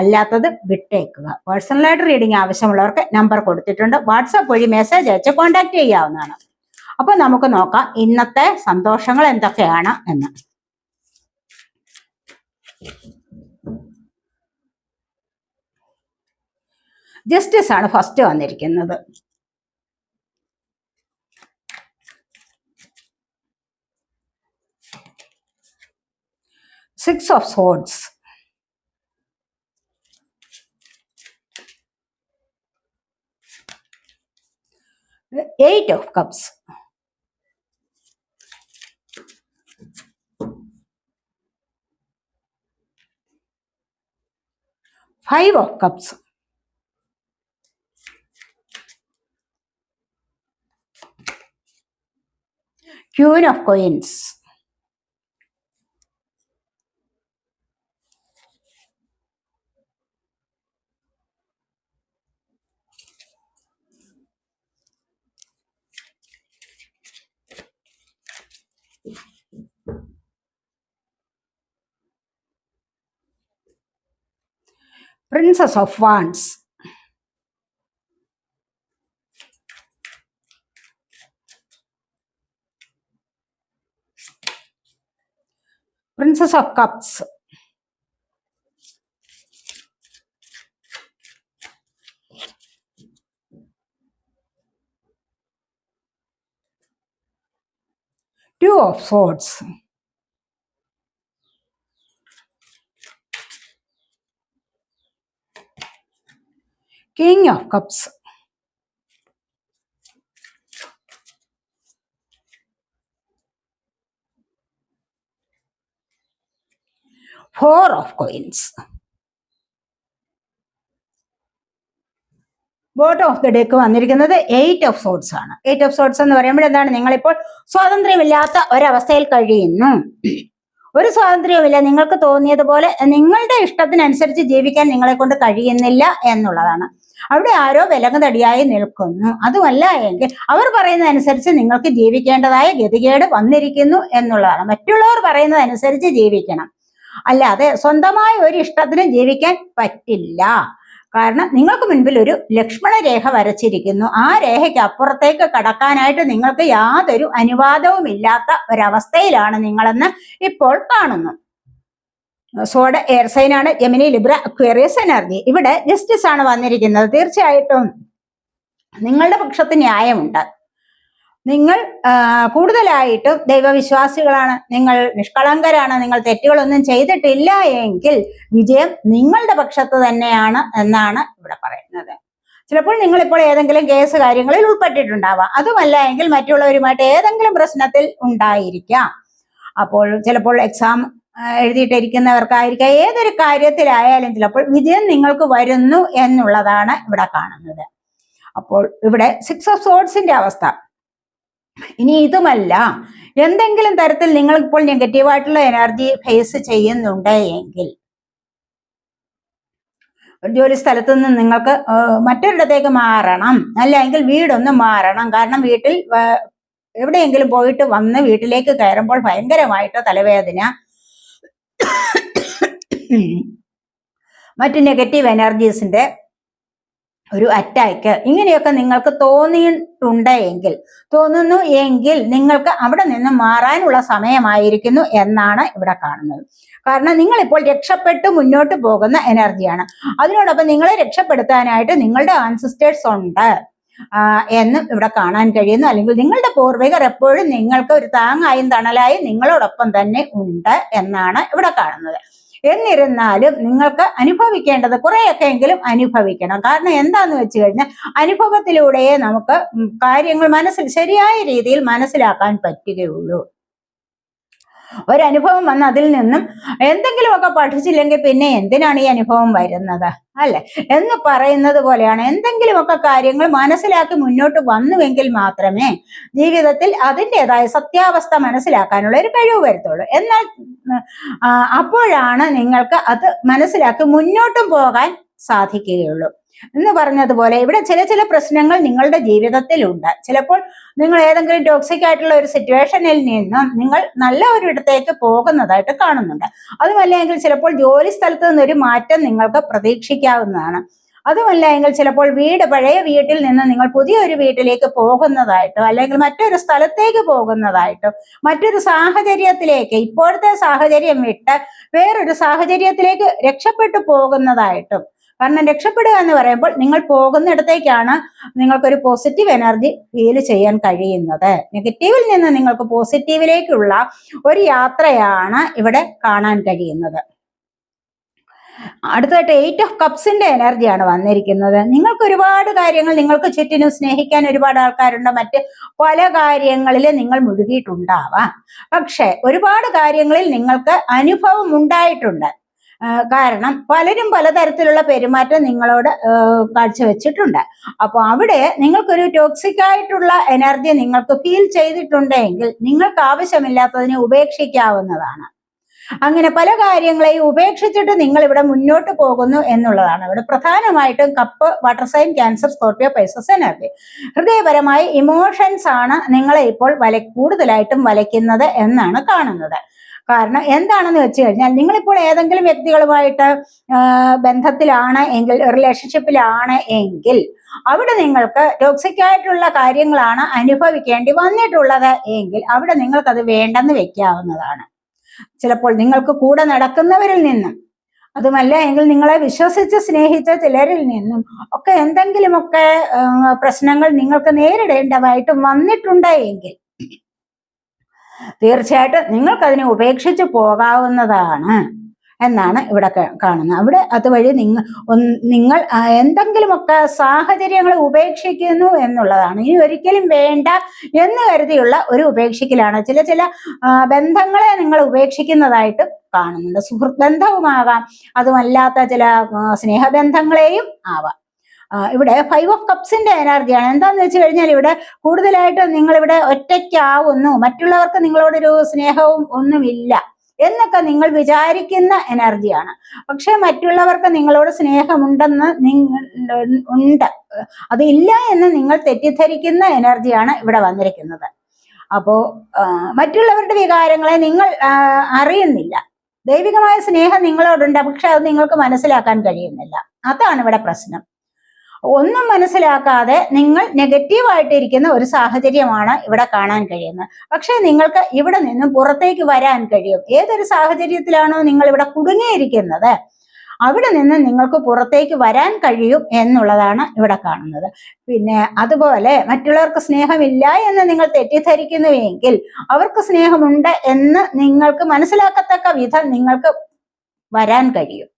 അല്ലാത്തത് വിട്ടേക്കുക. പേഴ്സണലായിട്ട് റീഡിംഗ് ആവശ്യമുള്ളവർക്ക് നമ്പർ കൊടുത്തിട്ടുണ്ട്. വാട്സാപ്പ് വഴി മെസ്സേജ് അയച്ച് കോൺടാക്ട് ചെയ്യാവുന്നതാണ്. അപ്പൊ നമുക്ക് നോക്കാം ഇന്നത്തെ സന്തോഷങ്ങൾ എന്തൊക്കെയാണ് എന്ന്. ജസ്റ്റിസ് ആണ് ഫസ്റ്റ് വന്നിരിക്കുന്നത്. Six of swords eight of cups. Five of cups. Queen of coins princess of wands. Princess of cups. Two of swords king of cups four of coins bottom of the deck വന്നിരിക്കുന്നത് eight of swords ആണ്. Eight of swords എന്ന് പറയുമ്പോൾ എന്താണ്? നിങ്ങളിപ്പോൾ സ്വാതന്ത്ര്യമില്ലാത്ത ഒരവസ്ഥയിൽ കഴിയുന്നു. ഒരു സ്വാതന്ത്ര്യവുമില്ല. നിങ്ങൾക്ക് തോന്നിയതുപോലെ നിങ്ങളുടെ ഇഷ്ടത്തിനനുസരിച്ച് ജീവിക്കാൻ നിങ്ങളെ കൊണ്ട് കഴിയുന്നില്ല എന്നുള്ളതാണ്. അവിടെ ആരോ വിലങ്ങുതടിയായി നിൽക്കുന്നു. അതുമല്ല എങ്കിൽ അവർ പറയുന്നതനുസരിച്ച് നിങ്ങൾക്ക് ജീവിക്കേണ്ടതായ ഗതികേട് വന്നിരിക്കുന്നു എന്നുള്ളതാണ്. മറ്റുള്ളവർ പറയുന്നതനുസരിച്ച് ജീവിക്കണം. അല്ലാതെ സ്വന്തമായ ഒരു ഇഷ്ടത്തിന് ജീവിക്കാൻ പറ്റില്ല. കാരണം നിങ്ങൾക്ക് മുൻപിൽ ഒരു ലക്ഷ്മണ രേഖ വരച്ചിരിക്കുന്നു. ആ രേഖയ്ക്ക് അപ്പുറത്തേക്ക് കടക്കാനായിട്ട് നിങ്ങൾക്ക് യാതൊരു അനുവാദവും ഇല്ലാത്ത ഒരവസ്ഥയിലാണ് നിങ്ങളെന്ന് ഇപ്പോൾ കാണുന്നു. സോഡ എയർ സൈൻ ആണ് ജെമിനി ലിബ്ര അക്വേറിയസ് എനർജി ഇവിടെ ജസ്റ്റിസ് ആണ് വന്നിരിക്കുന്നത്. തീർച്ചയായിട്ടും നിങ്ങളുടെ പക്ഷത്ത് ന്യായമുണ്ട്. നിങ്ങൾ കൂടുതലായിട്ടും ദൈവവിശ്വാസികളാണ്. നിങ്ങൾ നിഷ്കളങ്കരാണ്. നിങ്ങൾ തെറ്റുകളൊന്നും ചെയ്തിട്ടില്ല എങ്കിൽ വിജയം നിങ്ങളുടെ പക്ഷത്ത് തന്നെയാണ് എന്നാണ് ഇവിടെ പറയുന്നത്. ചിലപ്പോൾ നിങ്ങൾ ഇപ്പോൾ ഏതെങ്കിലും കേസ് കാര്യങ്ങളിൽ ഉൾപ്പെട്ടിട്ടുണ്ടാവാം. അതുമല്ല എങ്കിൽ മറ്റുള്ളവരുമായിട്ട് ഏതെങ്കിലും പ്രശ്നത്തിൽ ഉണ്ടായിരിക്കാം. അപ്പോൾ ചിലപ്പോൾ എക്സാം എഴുതിയിട്ടിരിക്കുന്നവർക്കായിരിക്കാം. ഏതൊരു കാര്യത്തിലായാലും ചിലപ്പോൾ വിജയം നിങ്ങൾക്ക് വരുന്നു എന്നുള്ളതാണ് ഇവിടെ കാണുന്നത്. അപ്പോൾ ഇവിടെ സിക്സ് ഓഫ് സോഡ്സിന്റെ അവസ്ഥ. ഇനി ഇതുമല്ല. എന്തെങ്കിലും തരത്തിൽ നിങ്ങൾ ഇപ്പോൾ നെഗറ്റീവായിട്ടുള്ള എനർജി ഫേസ് ചെയ്യുന്നുണ്ട് എങ്കിൽ ജോലി സ്ഥലത്തു നിന്ന് നിങ്ങൾക്ക് മറ്റൊരിടത്തേക്ക് മാറണം. അല്ലെങ്കിൽ വീടൊന്ന് മാറണം. കാരണം വീട്ടിൽ എവിടെയെങ്കിലും പോയിട്ട് വന്ന് വീട്ടിലേക്ക് കയറുമ്പോൾ ഭയങ്കരമായിട്ട് തലവേദന മറ്റു നെഗറ്റീവ് എനർജീസിന്റെ ഒരു അറ്റാക്ക് ഇങ്ങനെയൊക്കെ നിങ്ങൾക്ക് തോന്നിയിട്ടുണ്ട് എങ്കിൽ തോന്നുന്നു എങ്കിൽ നിങ്ങൾക്ക് അവിടെ നിന്ന് മാറാനുള്ള സമയമായിരിക്കുന്നു എന്നാണ് ഇവിടെ കാണുന്നത്. കാരണം നിങ്ങൾ ഇപ്പോൾ രക്ഷപ്പെട്ട് മുന്നോട്ട് പോകുന്ന എനർജിയാണ് അതിനോടൊപ്പം നിങ്ങളെ രക്ഷപ്പെടുത്താനായിട്ട് നിങ്ങളുടെ ആൻസിസ്റ്റേഴ്സ് ഉണ്ട്. എന്നും ഇവിടെ കാണാൻ കഴിയുന്നു. അല്ലെങ്കിൽ നിങ്ങളുടെ പൂർവികർ എപ്പോഴും നിങ്ങൾക്ക് ഒരു താങ്ങായും തണലായും നിങ്ങളോടൊപ്പം തന്നെ ഉണ്ട് എന്നാണ് ഇവിടെ കാണുന്നത്. എന്നിരുന്നാലും നിങ്ങൾക്ക് അനുഭവിക്കേണ്ടത് കുറെയൊക്കെ എങ്കിലും അനുഭവിക്കണം. കാരണം എന്താന്ന് വെച്ച് കഴിഞ്ഞാൽ അനുഭവത്തിലൂടെയേ നമുക്ക് കാര്യങ്ങൾ മനസ്സിൽ ശരിയായ രീതിയിൽ മനസ്സിലാക്കാൻ പറ്റുകയുള്ളൂ. ഒരനുഭവം വന്ന് അതിൽ നിന്നും എന്തെങ്കിലുമൊക്കെ പഠിച്ചില്ലെങ്കിൽ പിന്നെ എന്തിനാണ് ഈ അനുഭവം വരുന്നത്? അല്ലെ? എന്ന് പറയുന്നത് പോലെയാണ് എന്തെങ്കിലുമൊക്കെ കാര്യങ്ങൾ മനസ്സിലാക്കി മുന്നോട്ട് വന്നുവെങ്കിൽ മാത്രമേ ജീവിതത്തിൽ അതിന്റെതായ സത്യാവസ്ഥ മനസ്സിലാക്കാനുള്ള ഒരു കഴിവ് വരുത്തുള്ളൂ. എന്നാൽ അപ്പോഴാണ് നിങ്ങൾക്ക് അത് മനസ്സിലാക്കി മുന്നോട്ടും പോകാൻ സാധിക്കുകയുള്ളൂ. എന്ന് പറഞ്ഞതുപോലെ ഇവിടെ ചില ചില പ്രശ്നങ്ങൾ നിങ്ങളുടെ ജീവിതത്തിലുണ്ട്. ചിലപ്പോൾ നിങ്ങൾ ഏതെങ്കിലും ടോക്സിക് ആയിട്ടുള്ള ഒരു സിറ്റുവേഷനിൽ നിന്നും നിങ്ങൾ നല്ല ഒരിടത്തേക്ക് പോകുന്നതായിട്ട് കാണുന്നുണ്ട്. അതുമല്ല എങ്കിൽ ചിലപ്പോൾ ജോലി സ്ഥലത്ത് നിന്നൊരു മാറ്റം നിങ്ങൾക്ക് പ്രതീക്ഷിക്കാവുന്നതാണ്. അതുമല്ല എങ്കിൽ ചിലപ്പോൾ വീട് പഴയ വീട്ടിൽ നിന്ന് നിങ്ങൾ പുതിയൊരു വീട്ടിലേക്ക് പോകുന്നതായിട്ടോ അല്ലെങ്കിൽ മറ്റൊരു സ്ഥലത്തേക്ക് പോകുന്നതായിട്ടോ മറ്റൊരു സാഹചര്യത്തിലേക്ക് ഇപ്പോഴത്തെ സാഹചര്യം വിട്ട് വേറൊരു സാഹചര്യത്തിലേക്ക് രക്ഷപ്പെട്ടു പോകുന്നതായിട്ടും കാരണം രക്ഷപ്പെടുക എന്ന് പറയുമ്പോൾ നിങ്ങൾ പോകുന്നിടത്തേക്കാണ് നിങ്ങൾക്കൊരു പോസിറ്റീവ് എനർജി ഫീൽ ചെയ്യാൻ കഴിയുന്നത്. നെഗറ്റീവിൽ നിന്ന് നിങ്ങൾക്ക് പോസിറ്റീവിലേക്കുള്ള ഒരു യാത്രയാണ് ഇവിടെ കാണാൻ കഴിയുന്നത്. അടുത്തായിട്ട് എയ്റ്റ് ഓഫ് കപ്സിന്റെ എനർജിയാണ് വന്നിരിക്കുന്നത്. നിങ്ങൾക്ക് ഒരുപാട് കാര്യങ്ങൾ നിങ്ങൾക്ക് ചുറ്റിനും സ്നേഹിക്കാൻ ഒരുപാട് ആൾക്കാരുണ്ട്. മറ്റ് പല കാര്യങ്ങളിൽ നിങ്ങൾ മുഴുകിയിട്ടുണ്ടാവാം. പക്ഷെ ഒരുപാട് കാര്യങ്ങളിൽ നിങ്ങൾക്ക് അനുഭവം ഉണ്ടായിട്ടുണ്ട്. കാരണം പലരും പലതരത്തിലുള്ള പെരുമാറ്റം നിങ്ങളോട് കാഴ്ചവെച്ചിട്ടുണ്ട്. അപ്പോൾ അവിടെ നിങ്ങൾക്കൊരു ടോക്സിക് ആയിട്ടുള്ള എനർജി നിങ്ങൾക്ക് ഫീൽ ചെയ്തിട്ടുണ്ടെങ്കിൽ നിങ്ങൾക്ക് ആവശ്യമില്ലാത്തതിനെ ഉപേക്ഷിക്കാവുന്നതാണ്. അങ്ങനെ പല കാര്യങ്ങളെയും ഉപേക്ഷിച്ചിട്ട് നിങ്ങൾ ഇവിടെ മുന്നോട്ട് പോകുന്നു എന്നുള്ളതാണ്. ഇവിടെ പ്രധാനമായിട്ടും cup water sign Cancer Scorpio Pisces energy ഹൃദയപരമായി emotions ആണ് നിങ്ങളെ ഇപ്പോൾ വല കൂടുതലായിട്ടും വലയ്ക്കുന്നത് എന്നാണ് കാണുന്നത്. കാരണം എന്താണെന്ന് വെച്ച് കഴിഞ്ഞാൽ നിങ്ങളിപ്പോൾ ഏതെങ്കിലും വ്യക്തികളുമായിട്ട് ബന്ധത്തിലാണ് എങ്കിൽ റിലേഷൻഷിപ്പിലാണ് എങ്കിൽ അവിടെ നിങ്ങൾക്ക് ടോക്സിക് ആയിട്ടുള്ള കാര്യങ്ങളാണ് അനുഭവിക്കേണ്ടി വന്നിട്ടുള്ളത് എങ്കിൽ അവിടെ നിങ്ങൾക്കത് വേണ്ടെന്ന് വെക്കാവുന്നതാണ്. ചിലപ്പോൾ നിങ്ങൾക്ക് കൂടെ നടക്കുന്നവരിൽ നിന്നും അതുമല്ല എങ്കിൽ നിങ്ങളെ വിശ്വസിച്ച് സ്നേഹിച്ച ചിലരിൽ നിന്നും ഒക്കെ എന്തെങ്കിലുമൊക്കെ പ്രശ്നങ്ങൾ നിങ്ങൾക്ക് നേരിടേണ്ടതായിട്ടും വന്നിട്ടുണ്ട് എങ്കിൽ തീർച്ചയായിട്ടും നിങ്ങൾക്കതിനെ ഉപേക്ഷിച്ച് പോകാവുന്നതാണ് എന്നാണ് ഇവിടെ കാണുന്നത്. അവിടെ അതുവഴി നിങ്ങൾ നിങ്ങൾ എന്തെങ്കിലുമൊക്കെ സാഹചര്യങ്ങൾ ഉപേക്ഷിക്കുന്നു എന്നുള്ളതാണ്. ഇനി ഒരിക്കലും വേണ്ട എന്ന് കരുതിയുള്ള ഒരു ഉപേക്ഷിക്കലാണ്. ചില ചില ബന്ധങ്ങളെ നിങ്ങൾ ഉപേക്ഷിക്കുന്നതായിട്ട് കാണുന്നുണ്ട്. സുഹൃത്ത് ബന്ധവുമാകാം അതുമല്ലാത്ത ചില സ്നേഹബന്ധങ്ങളെയും ആവാം. ഇവിടെ ഫൈവ് ഓഫ് കപ്സിന്റെ എനർജിയാണ് എന്താന്ന് വെച്ച് കഴിഞ്ഞാൽ ഇവിടെ കൂടുതലായിട്ട് നിങ്ങൾ ഇവിടെ ഒറ്റയ്ക്കാവുന്നു. മറ്റുള്ളവർക്ക് നിങ്ങളോടൊരു സ്നേഹവും ഒന്നുമില്ല എന്നൊക്കെ നിങ്ങൾ വിചാരിക്കുന്ന എനർജിയാണ് പക്ഷെ മറ്റുള്ളവർക്ക് നിങ്ങളോട് സ്നേഹമുണ്ടെന്ന് നിങ്ങൾ ഉണ്ട്. അതില്ല എന്ന് നിങ്ങൾ തെറ്റിദ്ധരിക്കുന്ന എനർജിയാണ് ഇവിടെ വന്നിരിക്കുന്നത്. അപ്പോ മറ്റുള്ളവരുടെ വികാരങ്ങളെ നിങ്ങൾ അറിയുന്നില്ല. ദൈവികമായ സ്നേഹം നിങ്ങളോടുണ്ട്. പക്ഷെ അത് നിങ്ങൾക്ക് മനസ്സിലാക്കാൻ കഴിയുന്നില്ല. അതാണ് ഇവിടെ പ്രശ്നം. ഒന്നും മനസ്സിലാക്കാതെ നിങ്ങൾ നെഗറ്റീവായിട്ടിരിക്കുന്ന ഒരു സാഹചര്യമാണ് ഇവിടെ കാണാൻ കഴിയുന്നത്. പക്ഷെ നിങ്ങൾക്ക് ഇവിടെ നിന്നും പുറത്തേക്ക് വരാൻ കഴിയും. ഏതൊരു സാഹചര്യത്തിലാണോ നിങ്ങൾ ഇവിടെ കുടുങ്ങിയിരിക്കുന്നത്? അവിടെ നിന്ന് നിങ്ങൾക്ക് പുറത്തേക്ക് വരാൻ കഴിയും എന്നുള്ളതാണ് ഇവിടെ കാണുന്നത്. പിന്നെ അതുപോലെ മറ്റുള്ളവർക്ക് സ്നേഹമില്ല എന്ന് നിങ്ങൾ തെറ്റിദ്ധരിക്കുന്നുവെങ്കിൽ അവർക്ക് സ്നേഹമുണ്ട് എന്ന് നിങ്ങൾക്ക് മനസ്സിലാക്കത്തക്ക വിധം നിങ്ങൾക്ക് വരാൻ കഴിയും.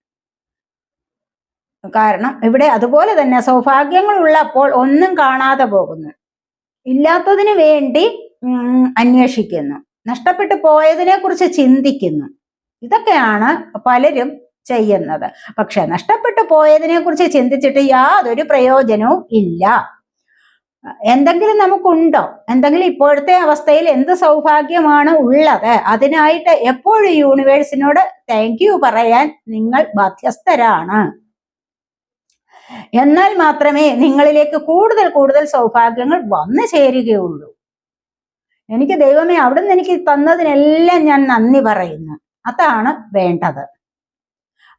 കാരണം ഇവിടെ അതുപോലെ തന്നെ സൗഭാഗ്യങ്ങൾ ഉള്ളപ്പോൾ ഒന്നും കാണാതെ പോകുന്നു. ഇല്ലാത്തതിന് വേണ്ടി അന്വേഷിക്കുന്നു. നഷ്ടപ്പെട്ടു പോയതിനെ കുറിച്ച് ചിന്തിക്കുന്നു. ഇതൊക്കെയാണ് പലരും ചെയ്യുന്നത്. പക്ഷെ നഷ്ടപ്പെട്ടു പോയതിനെ കുറിച്ച് ചിന്തിച്ചിട്ട് യാതൊരു പ്രയോജനവും ഇല്ല. എന്തെങ്കിലും നമുക്കുണ്ടോ? എന്തെങ്കിലും ഇപ്പോഴത്തെ അവസ്ഥയിൽ എന്ത് സൗഭാഗ്യമാണ് ഉള്ളത്? അതിനായിട്ട് എപ്പോഴും യൂണിവേഴ്സിനോട് താങ്ക് യു പറയാൻ നിങ്ങൾ ബാധ്യസ്ഥരാണ്. എന്നാൽ മാത്രമേ നിങ്ങളിലേക്ക് കൂടുതൽ കൂടുതൽ സൗഭാഗ്യങ്ങൾ വന്നു ചേരുകയുള്ളൂ. എനിക്ക് ദൈവമേ അവിടുന്ന് എനിക്ക് തന്നതിനെല്ലാം ഞാൻ നന്ദി പറയുന്നു. അതാണ് വേണ്ടത്.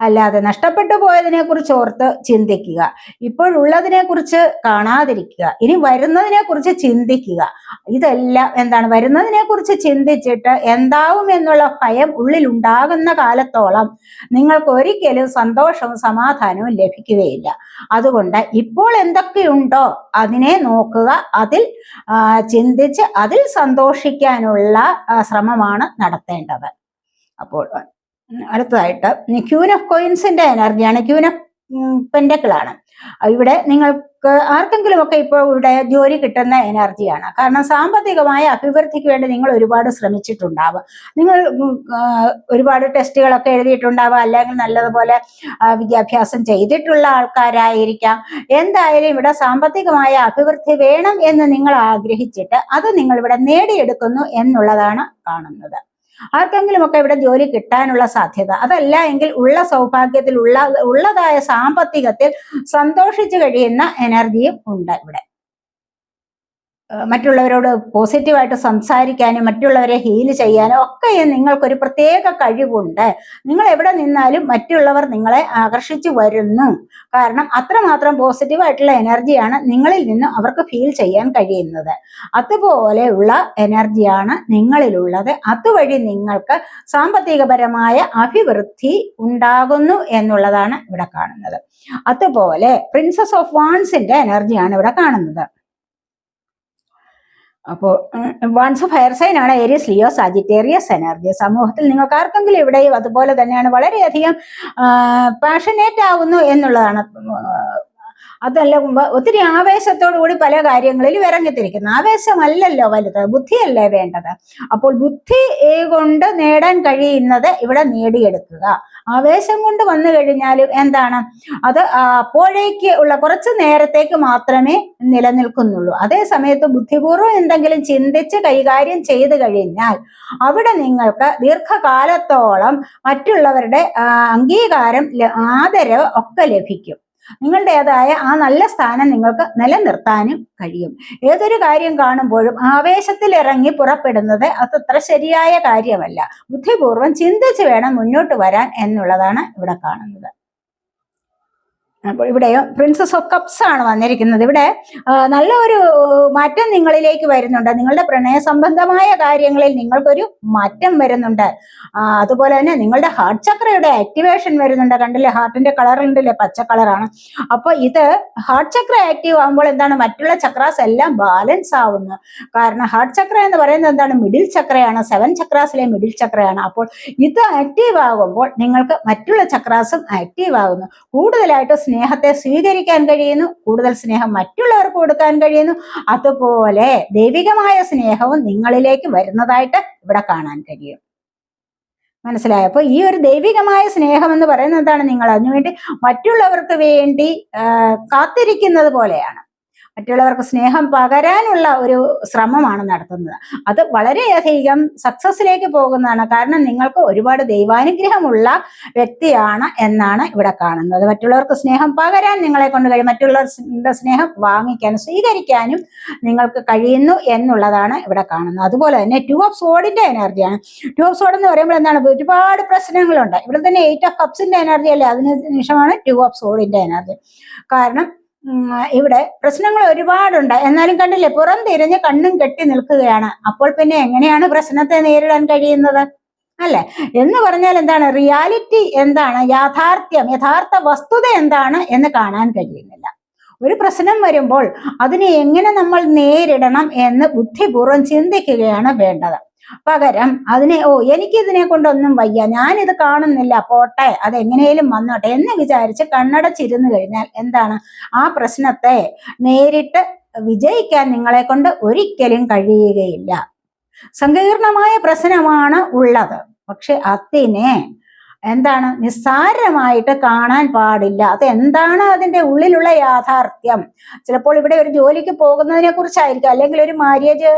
അല്ലാതെ നഷ്ടപ്പെട്ടു പോയതിനെ കുറിച്ച് ഓർത്ത് ചിന്തിക്കുക. ഇപ്പോഴുള്ളതിനെ കുറിച്ച് കാണാതിരിക്കുക. ഇനി വരുന്നതിനെ കുറിച്ച് ചിന്തിക്കുക. ഇതെല്ലാം എന്താണ്? വരുന്നതിനെ കുറിച്ച് ചിന്തിച്ചിട്ട് എന്താവും എന്നുള്ള ഭയം ഉള്ളിൽ ഉണ്ടാകുന്ന കാലത്തോളം നിങ്ങൾക്ക് ഒരിക്കലും സന്തോഷവും സമാധാനവും ലഭിക്കുകയില്ല. അതുകൊണ്ട് ഇപ്പോൾ എന്തൊക്കെയുണ്ടോ അതിനെ നോക്കുക. അതിൽ ചിന്തിച്ച് അതിൽ സന്തോഷിക്കാനുള്ള ശ്രമമാണ് നടത്തേണ്ടത്. അപ്പോൾ അടുത്തതായിട്ട് ക്യൂൻ ഓഫ് കോയിൻസിന്റെ എനർജിയാണ് ക്യൂൻ ഓഫ് പെൻഡക്കിളാണ്. ഇവിടെ നിങ്ങൾക്ക് ആർക്കെങ്കിലും ഒക്കെ ഇപ്പോൾ ഇവിടെ ജോലി കിട്ടുന്ന എനർജിയാണ്. കാരണം സാമ്പത്തികമായ അഭിവൃദ്ധിക്ക് വേണ്ടി നിങ്ങൾ ഒരുപാട് ശ്രമിച്ചിട്ടുണ്ടാവും. നിങ്ങൾ ഒരുപാട് ടെസ്റ്റുകളൊക്കെ എഴുതിയിട്ടുണ്ടാവും. അല്ലെങ്കിൽ നല്ലതുപോലെ വിദ്യാഭ്യാസം ചെയ്തിട്ടുള്ള ആൾക്കാരായിരിക്കാം. എന്തായാലും ഇവിടെ സാമ്പത്തികമായ അഭിവൃദ്ധി വേണം എന്ന് നിങ്ങൾ ആഗ്രഹിച്ചിട്ട് അത് നിങ്ങൾ ഇവിടെ നേടിയെടുക്കുന്നു എന്നുള്ളതാണ് കാണുന്നത്. ആർക്കെങ്കിലും ഒക്കെ ഇവിടെ ജോലി കിട്ടാനുള്ള സാധ്യത. അതല്ല എങ്കിൽ ഉള്ള സൗഭാഗ്യത്തിൽ ഉള്ള ഉള്ളതായ സാമ്പത്തികത്തിൽ സന്തോഷിച്ചു കഴിയുന്ന എനർജിയും ഉണ്ട് ഇവിടെ. മറ്റുള്ളവരോട് പോസിറ്റീവായിട്ട് സംസാരിക്കാനും മറ്റുള്ളവരെ ഹീൽ ചെയ്യാനും ഒക്കെ നിങ്ങൾക്കൊരു പ്രത്യേക കഴിവുണ്ട്. നിങ്ങൾ എവിടെ നിന്നാലും മറ്റുള്ളവർ നിങ്ങളെ ആകർഷിച്ചു വരുന്നു. കാരണം അത്രമാത്രം പോസിറ്റീവായിട്ടുള്ള എനർജിയാണ് നിങ്ങളിൽ നിന്ന് അവർക്ക് ഫീൽ ചെയ്യാൻ കഴിയുന്നത്. അതുപോലെയുള്ള എനർജിയാണ് നിങ്ങളിലുള്ളത്. അതുവഴി നിങ്ങൾക്ക് സാമ്പത്തികപരമായ അഭിവൃദ്ധി ഉണ്ടാകുന്നു എന്നുള്ളതാണ് ഇവിടെ കാണുന്നത്. അതുപോലെ പ്രിൻസസ് ഓഫ് വാൺസിന്റെ എനർജിയാണ് ഇവിടെ കാണുന്നത്. അപ്പോൾ വൺസ് ഫയർ സൈൻ ആണ് ഏരിയസ് ലിയോ സാജിറ്റേറിയസ് എനർജി. സമൂഹത്തിൽ നിങ്ങൾക്ക് ആർക്കെങ്കിലും ഇവിടെയും അതുപോലെ തന്നെയാണ് വളരെയധികം പാഷനേറ്റ് ആവുന്നു എന്നുള്ളതാണ് അതല്ല ഒത്തിരി ആവേശത്തോടു കൂടി പല കാര്യങ്ങളിൽ ഇറങ്ങിത്തിരിക്കുന്നു ആവേശമല്ലല്ലോ വലുത് ബുദ്ധിയല്ലേ വേണ്ടത്? അപ്പോൾ ബുദ്ധി കൊണ്ട് നേടാൻ കഴിയുന്നത് ഇവിടെ നേടിയെടുക്കുക. ആവേശം കൊണ്ട് വന്നു കഴിഞ്ഞാൽ എന്താണ്? അത് അപ്പോഴേക്ക് ഉള്ള കുറച്ച് നേരത്തേക്ക് മാത്രമേ നിലനിൽക്കുന്നുള്ളൂ. അതേ സമയത്ത് ബുദ്ധിപൂർവം എന്തെങ്കിലും ചിന്തിച്ച് കൈകാര്യം ചെയ്തു കഴിഞ്ഞാൽ അവിടെ നിങ്ങൾക്ക് ദീർഘകാലത്തോളം മറ്റുള്ളവരുടെ അംഗീകാരം ആദരവ് ഒക്കെ ലഭിക്കും. നിങ്ങളുടേതായ ആ നല്ല സ്ഥാനം നിങ്ങൾക്ക് നിലനിർത്താനും കഴിയും. ഏതൊരു കാര്യം കാണുമ്പോഴും ആവേശത്തിൽ ഇറങ്ങി പുറപ്പെടുന്നത് അതത്ര ശരിയായ കാര്യമല്ല. ബുദ്ധിപൂർവം ചിന്തിച്ച് വേണം മുന്നോട്ട് വരാൻ എന്നുള്ളതാണ് ഇവിടെ കാണുന്നത്. അപ്പോൾ ഇവിടെ പ്രിൻസസ് ഓഫ് കപ്സ് ആണ് വന്നിരിക്കുന്നത്. ഇവിടെ നല്ല ഒരു മാറ്റം നിങ്ങളിലേക്ക് വരുന്നുണ്ട്. നിങ്ങളുടെ പ്രണയ സംബന്ധമായ കാര്യങ്ങളിൽ നിങ്ങൾക്കൊരു മാറ്റം വരുന്നുണ്ട്. അതുപോലെ തന്നെ നിങ്ങളുടെ ഹാർട്ട് ചക്രയുടെ ആക്ടിവേഷൻ വരുന്നുണ്ട്. കണ്ടില്ലേ? ഹാർട്ടിന്റെ കളർ ഉണ്ടല്ലേ? പച്ച കളറാണ് അപ്പോൾ ഇത് ഹാർട്ട് ചക്ര ആക്റ്റീവ് ആകുമ്പോൾ എന്താണ്? മറ്റുള്ള ചക്രാസ് എല്ലാം ബാലൻസ് ആവുന്നു. കാരണം ഹാർട്ട് ചക്ര എന്ന് പറയുന്നത് എന്താണ്? മിഡിൽ ചക്രയാണ് സെവൻ ചക്രാസിലെ മിഡിൽ ചക്രയാണ് അപ്പോൾ ഇത് ആക്റ്റീവ് ആകുമ്പോൾ നിങ്ങൾക്ക് മറ്റുള്ള ചക്രാസും ആക്റ്റീവ് ആകുന്നു. കൂടുതലായിട്ട് സ്നേഹത്തെ സ്വീകരിക്കാൻ കഴിയുന്നു. കൂടുതൽ സ്നേഹം മറ്റുള്ളവർക്ക് കൊടുക്കാൻ കഴിയുന്നു. അതുപോലെ ദൈവികമായ സ്നേഹവും നിങ്ങളിലേക്ക് വരുന്നതായിട്ട് ഇവിടെ കാണാൻ കഴിയും. മനസ്സിലായപ്പോ ഈ ഒരു ദൈവികമായ സ്നേഹം എന്ന് പറയുന്നത് എന്താണ്? നിങ്ങൾ അതിനുവേണ്ടി മറ്റുള്ളവർക്ക് വേണ്ടി കാത്തിരിക്കുന്നത് പോലെയാണ്. മറ്റുള്ളവർക്ക് സ്നേഹം പകരാനുള്ള ഒരു ശ്രമമാണ് നടത്തുന്നത്. അത് വളരെയധികം സക്സസ്സിലേക്ക് പോകുന്നതാണ്. കാരണം നിങ്ങൾക്ക് ഒരുപാട് ദൈവാനുഗ്രഹമുള്ള വ്യക്തിയാണ് എന്നാണ് ഇവിടെ കാണുന്നത്. മറ്റുള്ളവർക്ക് സ്നേഹം പകരാൻ നിങ്ങളെ കൊണ്ട് കഴിയും. മറ്റുള്ളവരുടെ സ്നേഹം വാങ്ങിക്കാനും സ്വീകരിക്കാനും നിങ്ങൾക്ക് കഴിയുന്നു എന്നുള്ളതാണ് ഇവിടെ കാണുന്നത്. അതുപോലെ തന്നെ ടു ഓഫ് സോഡിന്റെ എനർജിയാണ് ടു ഓഫ് സോഡ് എന്ന് പറയുമ്പോൾ എന്താണ്? ഒരുപാട് പ്രശ്നങ്ങളുണ്ട്. ഇവിടെ തന്നെ എയ്റ്റ് ഓഫ് കപ്സിന്റെ എനർജി അല്ലേ? അതിന് നിമിഷമാണ് ടു ഓഫ് സോഡിന്റെ എനർജി കാരണം ഇവിടെ പ്രശ്നങ്ങൾ ഒരുപാടുണ്ട്. എന്നാലും കണ്ടില്ലേ പുറം തിരിഞ്ഞ് കണ്ണും കെട്ടി നിൽക്കുകയാണ്. അപ്പോൾ പിന്നെ എങ്ങനെയാണ് പ്രശ്നത്തെ നേരിടാൻ കഴിയുന്നത്? അല്ലെ? എന്ന് പറഞ്ഞാൽ എന്താണ്? റിയാലിറ്റി എന്താണ്? യാഥാർത്ഥ്യം യഥാർത്ഥ വസ്തുത എന്താണ് എന്ന് കാണാൻ കഴിയുന്നില്ല. ഒരു പ്രശ്നം വരുമ്പോൾ അതിനെ എങ്ങനെ നമ്മൾ നേരിടണം എന്ന് ബുദ്ധിപൂർവം ചിന്തിക്കുകയാണ് വേണ്ടത്. പകരം അതിനെ ഓ എനിക്ക് എനിക്കിതിനെ കൊണ്ടൊന്നും വയ്യ. ഞാനിത് കാണുന്നില്ല. പോട്ടെ അതെങ്ങനെയും വന്നോട്ടെ എന്ന് വിചാരിച്ച് കണ്ണടച്ചിരുന്നു കഴിഞ്ഞാൽ എന്താണ്? ആ പ്രശ്നത്തെ നേരിട്ട് വിജയിക്കാൻ നിങ്ങളെ കൊണ്ട് ഒരിക്കലും കഴിയുകയില്ല. സങ്കീർണമായ പ്രശ്നമാണ് ഉള്ളത്. പക്ഷെ അതിനെ എന്താണ്? നിസ്സാരമായിട്ട് കാണാൻ പാടില്ല. അത് എന്താണ് അതിന്റെ ഉള്ളിലുള്ള യാഥാർത്ഥ്യം? ചിലപ്പോൾ ഇവിടെ ഒരു ജോലിക്ക് പോകുന്നതിനെ കുറിച്ചായിരിക്കും അല്ലെങ്കിൽ ഒരു മാര്യേജ്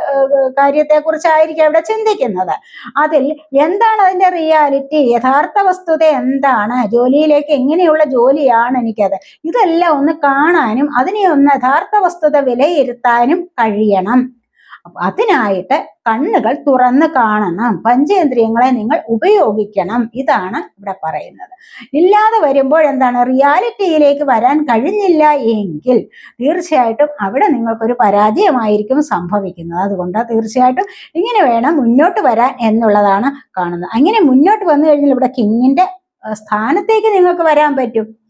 കാര്യത്തെ കുറിച്ചായിരിക്കും ഇവിടെ ചിന്തിക്കുന്നത്. അതിൽ എന്താണ് അതിന്റെ റിയാലിറ്റി യഥാർത്ഥ വസ്തുത എന്താണ്? ജോലിയിലേക്ക് എങ്ങനെയുള്ള ജോലിയാണ് എനിക്കത്? ഇതെല്ലാം ഒന്ന് കാണാനും അതിനെ ഒന്ന് യഥാർത്ഥ വസ്തുത വിലയിരുത്താനും കഴിയണം. അതിനായിട്ട് കണ്ണുകൾ തുറന്ന് കാണണം. പഞ്ചേന്ദ്രിയങ്ങളെ നിങ്ങൾ ഉപയോഗിക്കണം. ഇതാണ് ഇവിടെ പറയുന്നത്. ഇല്ലാതെ വരുമ്പോൾ എന്താണ്? റിയാലിറ്റിയിലേക്ക് വരാൻ കഴിഞ്ഞില്ല എങ്കിൽ തീർച്ചയായിട്ടും അവിടെ നിങ്ങൾക്കൊരു പരാജയമായിരിക്കും സംഭവിക്കുന്നത്. അതുകൊണ്ട് തീർച്ചയായിട്ടും ഇങ്ങനെ വേണം മുന്നോട്ട് വരാൻ എന്നുള്ളതാണ് കാണുന്നത്. അങ്ങനെ മുന്നോട്ട് വന്നു കഴിഞ്ഞാൽ ഇവിടെ കിങ്ങിന്റെ സ്ഥാനത്തേക്ക് നിങ്ങൾക്ക് വരാൻ പറ്റും.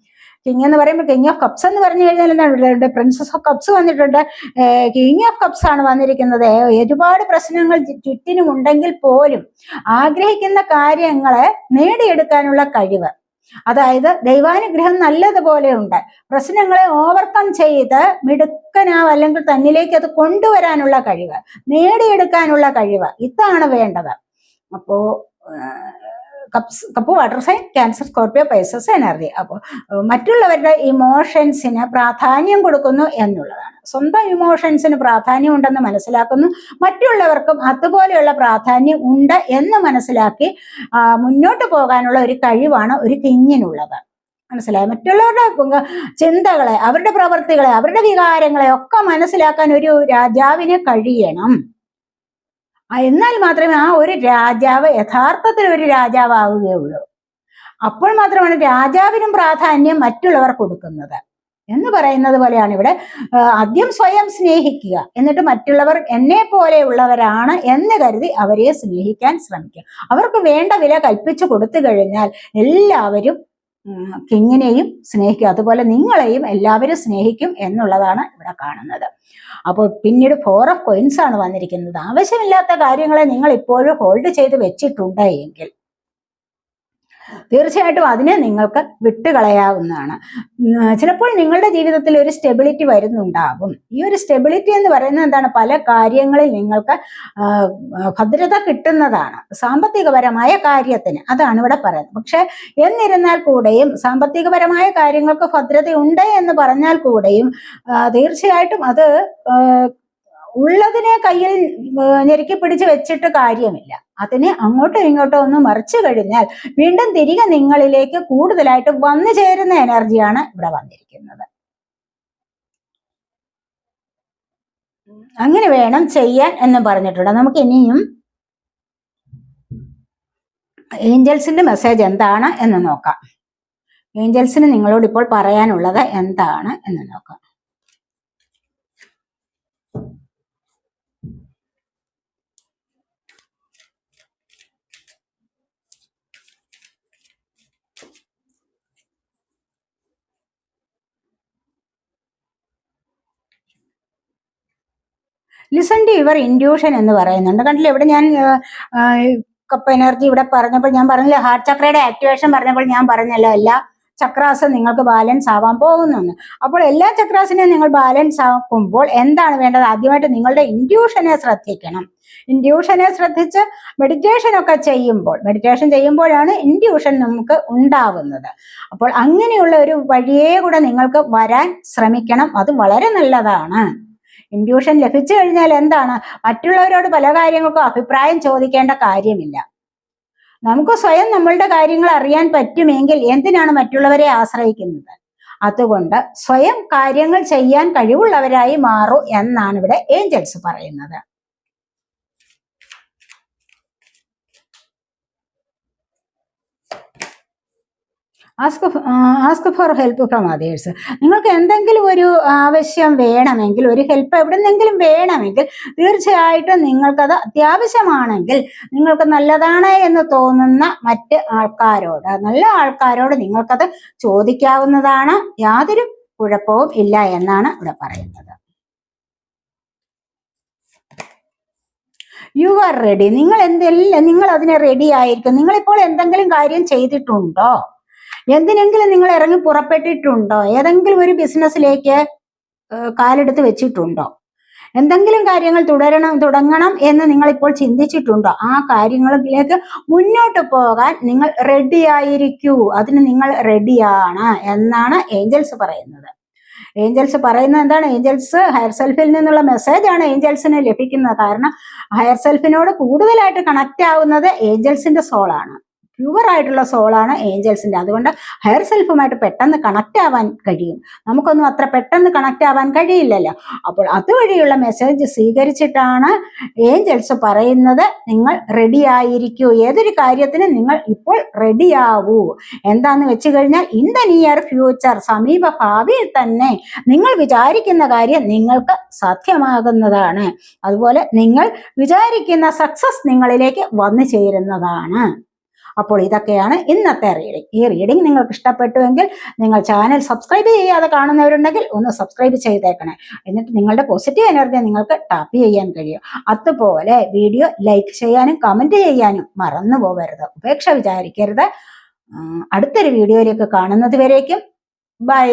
കിങ് എന്ന് പറയുമ്പോൾ കിങ് ഓഫ് കപ്സ് എന്ന് പറഞ്ഞു കഴിഞ്ഞാൽ എന്താണ് പ്രിൻസസ് ഓഫ് കപ്സ് വന്നിട്ടുണ്ട്. കിങ് ഓഫ് കപ്സ് ആണ് വന്നിരിക്കുന്നത്. ഒരുപാട് പ്രശ്നങ്ങൾ ചുറ്റിനും ഉണ്ടെങ്കിൽ പോലും ആഗ്രഹിക്കുന്ന കാര്യങ്ങളെ നേടിയെടുക്കാനുള്ള കഴിവ്. അതായത് ദൈവാനുഗ്രഹം നല്ലതുപോലെ ഉണ്ട്. പ്രശ്നങ്ങളെ ഓവർകം ചെയ്ത് മിടുക്കനാവ് അല്ലെങ്കിൽ തന്നിലേക്ക് അത് കൊണ്ടുവരാനുള്ള കഴിവ് നേടിയെടുക്കാനുള്ള കഴിവ്. ഇതാണ് വേണ്ടത്. അപ്പോ cups cup water sign Cancer Scorpio Pisces energy. അപ്പോൾ മറ്റുള്ളവരുടെ ഇമോഷൻസിന് പ്രാധാന്യം കൊടുക്കുന്നു എന്നുള്ളതാണ്. സ്വന്തം ഇമോഷൻസിന് പ്രാധാന്യം ഉണ്ടെന്ന് മനസ്സിലാക്കുന്നു. മറ്റുള്ളവർക്കും അതുപോലെയുള്ള പ്രാധാന്യം ഉണ്ട് എന്ന് മനസ്സിലാക്കി മുന്നോട്ട് പോകാനുള്ള ഒരു കഴിവാണ് ഒരു കിങ്ങിനുള്ളത് മനസ്സിലായി? മറ്റുള്ളവരുടെ ചിന്തകളെ അവരുടെ പ്രവൃത്തികളെ അവരുടെ വികാരങ്ങളെ ഒക്കെ മനസ്സിലാക്കാൻ ഒരു രാജാവിന് കഴിയണം. എന്നാൽ മാത്രമേ ആ ഒരു രാജാവ് യഥാർത്ഥത്തിൽ ഒരു രാജാവാകുകയുള്ളൂ അപ്പോൾ മാത്രമാണ് രാജാവിനും പ്രാധാന്യം മറ്റുള്ളവർ കൊടുക്കുന്നത് എന്ന് പറയുന്നത് പോലെയാണ് ഇവിടെ ആദ്യം സ്വയം സ്നേഹിക്കുക. എന്നിട്ട് മറ്റുള്ളവർ എന്നെ പോലെയുള്ളവരാണ് എന്ന് കരുതി അവരെ സ്നേഹിക്കാൻ ശ്രമിക്കുക. അവർക്ക് വേണ്ട വില കൽപ്പിച്ചു കൊടുത്തു കഴിഞ്ഞാൽ എല്ലാവരും കിങ്ങിനെയും സ്നേഹിക്കും. അതുപോലെ നിങ്ങളെയും എല്ലാവരും സ്നേഹിക്കും എന്നുള്ളതാണ് ഇവിടെ കാണുന്നത്. അപ്പോൾ പിന്നീട് ഫോർ ഓഫ് കോയിൻസ് ആണ് വന്നിരിക്കുന്നത്. ആവശ്യമില്ലാത്ത കാര്യങ്ങളെ നിങ്ങൾ ഇപ്പോഴും ഹോൾഡ് ചെയ്ത് വെച്ചിട്ടുണ്ട് എങ്കിൽ തീർച്ചയായിട്ടും അതിനെ നിങ്ങൾക്ക് വിട്ടുകളയാവുന്നതാണ്. ചിലപ്പോൾ നിങ്ങളുടെ ജീവിതത്തിൽ ഒരു സ്റ്റെബിലിറ്റി വരുന്നുണ്ടാകും ഈ ഒരു സ്റ്റെബിലിറ്റി എന്ന് പറയുന്നത് എന്താണ്? പല കാര്യങ്ങളിൽ നിങ്ങൾക്ക് ഭദ്രത കിട്ടുന്നതാണ്. സാമ്പത്തികപരമായ കാര്യത്തിന് അതാണ് ഇവിടെ പറയുന്നത്. പക്ഷെ എന്നിരുന്നാൽ കൂടെയും സാമ്പത്തികപരമായ കാര്യങ്ങൾക്ക് ഭദ്രതയുണ്ട് എന്ന് പറഞ്ഞാൽ കൂടെയും തീർച്ചയായിട്ടും അത് ഉള്ളതിനെ കയ്യിൽ ഞെരുക്കി പിടിച്ച് വെച്ചിട്ട് കാര്യമില്ല. അതിനെ അങ്ങോട്ടും ഇങ്ങോട്ടോ ഒന്ന് മറിച്ചു കഴിഞ്ഞാൽ വീണ്ടും തിരികെ നിങ്ങളിലേക്ക് കൂടുതലായിട്ട് വന്നു ചേരുന്ന എനർജിയാണ് ഇവിടെ വന്നിരിക്കുന്നത്. അങ്ങനെ വേണം ചെയ്യാൻ എന്ന് പറഞ്ഞിട്ടുണ്ട്. നമുക്ക് ഇനിയും ഏഞ്ചൽസിന്റെ മെസ്സേജ് എന്താണ് എന്ന് നോക്കാം. ഏഞ്ചൽസിന് നിങ്ങളോട് ഇപ്പോൾ പറയാനുള്ളത് എന്താണ് എന്ന് നോക്കാം. ലിസൺ ടു യുവർ ഇൻഡ്യൂഷൻ എന്ന് പറയുന്നുണ്ട്. കണ്ടില്ലേ? ഇവിടെ ഞാൻ കപ്പ എനർജി ഇവിടെ പറഞ്ഞപ്പോൾ ഞാൻ പറഞ്ഞില്ല ഹാർട്ട് ചക്രയുടെ ആക്ടിവേഷൻ പറഞ്ഞപ്പോൾ ഞാൻ പറഞ്ഞല്ലോ എല്ലാ ചക്രാസും നിങ്ങൾക്ക് ബാലൻസ് ആവാൻ പോകുന്നു അപ്പോൾ എല്ലാ ചക്രാസിനെയും നിങ്ങൾ ബാലൻസ് ആക്കുമ്പോൾ എന്താണ് വേണ്ടത്? ആദ്യമായിട്ട് നിങ്ങളുടെ ഇൻഡ്യൂഷനെ ശ്രദ്ധിക്കണം. ഇൻഡ്യൂഷനെ ശ്രദ്ധിച്ച് മെഡിറ്റേഷൻ ഒക്കെ ചെയ്യുമ്പോൾ മെഡിറ്റേഷൻ ചെയ്യുമ്പോഴാണ് ഇൻഡ്യൂഷൻ നമുക്ക് ഉണ്ടാവുന്നത്. അപ്പോൾ അങ്ങനെയുള്ള ഒരു വഴിയേ കൂടെ നിങ്ങൾക്ക് വരാൻ ശ്രമിക്കണം. അത് വളരെ നല്ലതാണ്. ഇൻഡ്യൂഷൻ ലഭിച്ചു കഴിഞ്ഞാൽ എന്താണ്? മറ്റുള്ളവരോട് പല കാര്യങ്ങൾക്കും അഭിപ്രായം ചോദിക്കേണ്ട കാര്യമില്ല. നമുക്ക് സ്വയം നമ്മളുടെ കാര്യങ്ങൾ അറിയാൻ പറ്റുമെങ്കിൽ എന്തിനാണ് മറ്റുള്ളവരെ ആശ്രയിക്കുന്നത്? അതുകൊണ്ട് സ്വയം കാര്യങ്ങൾ ചെയ്യാൻ കഴിവുള്ളവരായി മാറൂ എന്നാണ് ഇവിടെ ഏഞ്ചൽസ് പറയുന്നത്. Ask ask for help from others നിങ്ങൾക്ക് എന്തെങ്കിലും ഒരു ആവശ്യം വേണമെങ്കിൽ ഒരു ഹെൽപ്പ് എവിടെ നിന്നെങ്കിലും വേണമെങ്കിൽ തീർച്ചയായിട്ടും നിങ്ങൾക്കത് അത്യാവശ്യമാണെങ്കിൽ നിങ്ങൾക്ക് നല്ലതാണ് എന്ന് തോന്നുന്ന മറ്റ് ആൾക്കാരോട് നല്ല ആൾക്കാരോട് നിങ്ങൾക്കത് ചോദിക്കാവുന്നതാണ്. യാതൊരു കുഴപ്പവും ഇല്ല എന്നാണ് ഇവിടെ പറയുന്നത്. യു ആർ റെഡി നിങ്ങൾ എന്തെല്ലാം നിങ്ങൾ അതിനെ റെഡി ആയിരിക്കും. നിങ്ങളിപ്പോൾ എന്തെങ്കിലും കാര്യം ചെയ്തിട്ടുണ്ടോ? എന്തിനെങ്കിലും നിങ്ങൾ ഇറങ്ങി പുറപ്പെട്ടിട്ടുണ്ടോ? ഏതെങ്കിലും ഒരു ബിസിനസ്സിലേക്ക് കാലെടുത്ത് വെച്ചിട്ടുണ്ടോ? എന്തെങ്കിലും കാര്യങ്ങൾ തുടരണം തുടങ്ങണം എന്ന് നിങ്ങൾ ഇപ്പോൾ ചിന്തിച്ചിട്ടുണ്ടോ? ആ കാര്യങ്ങളിലേക്ക് മുന്നോട്ട് പോകാൻ നിങ്ങൾ റെഡിയായിരിക്കൂ അതിന് നിങ്ങൾ റെഡിയാണ് എന്നാണ് ഏഞ്ചൽസ് പറയുന്നത്. ഏഞ്ചൽസ് പറയുന്നത് എന്താണ്? ഏഞ്ചൽസ് ഹയർ സെൽഫിൽ നിന്നുള്ള മെസ്സേജ് ആണ് ഏഞ്ചൽസിന് ലഭിക്കുന്നത്. കാരണം ഹയർ സെൽഫിനോട് കൂടുതലായിട്ട് കണക്റ്റ് ആവുന്നത് ഏഞ്ചൽസിന്റെ സോളാണ് പ്യുവർ ആയിട്ടുള്ള സോളാണ് ഏഞ്ചൽസിന്റെ അതുകൊണ്ട് ഹയർ സെൽഫുമായിട്ട് പെട്ടെന്ന് കണക്റ്റ് ആവാൻ കഴിയും. നമുക്കൊന്നും അത്ര പെട്ടെന്ന് കണക്റ്റ് ആവാൻ കഴിയില്ലല്ലോ. അപ്പോൾ അതുവഴിയുള്ള മെസ്സേജ് സ്വീകരിച്ചിട്ടാണ് ഏഞ്ചൽസ് പറയുന്നത് നിങ്ങൾ റെഡി ആയിരിക്കൂ. ഏതൊരു കാര്യത്തിനും നിങ്ങൾ ഇപ്പോൾ റെഡിയാവൂ എന്താന്ന് വെച്ച് കഴിഞ്ഞാൽ ഇൻ ദ നിയർ ഫ്യൂച്ചർ സമീപ ഭാവിയിൽ തന്നെ നിങ്ങൾ വിചാരിക്കുന്ന കാര്യം നിങ്ങൾക്ക് സാധ്യമാകുന്നതാണ്. അതുപോലെ നിങ്ങൾ വിചാരിക്കുന്ന സക്സസ് നിങ്ങളിലേക്ക് വന്നു ചേരുന്നതാണ്. അപ്പോൾ ഇതൊക്കെയാണ് ഇന്നത്തെ റീഡിംഗ് ഈ റീഡിംഗ് നിങ്ങൾക്ക് ഇഷ്ടപ്പെട്ടുവെങ്കിൽ നിങ്ങൾ ചാനൽ സബ്സ്ക്രൈബ് ചെയ്യാതെ കാണുന്നവരുണ്ടെങ്കിൽ ഒന്ന് സബ്സ്ക്രൈബ് ചെയ്തേക്കണേ. എന്നിട്ട് നിങ്ങളുടെ പോസിറ്റീവ് എനർജി നിങ്ങൾക്ക് ടാപ്പ് ചെയ്യാൻ കഴിയും. അതുപോലെ വീഡിയോ ലൈക്ക് ചെയ്യാനും കമന്റ് ചെയ്യാനും മറന്നു പോകരുത് ഉപേക്ഷ വിചാരിക്കരുത്. അടുത്തൊരു വീഡിയോയിലേക്ക് കാണുന്നത് വരേക്കും. ബൈ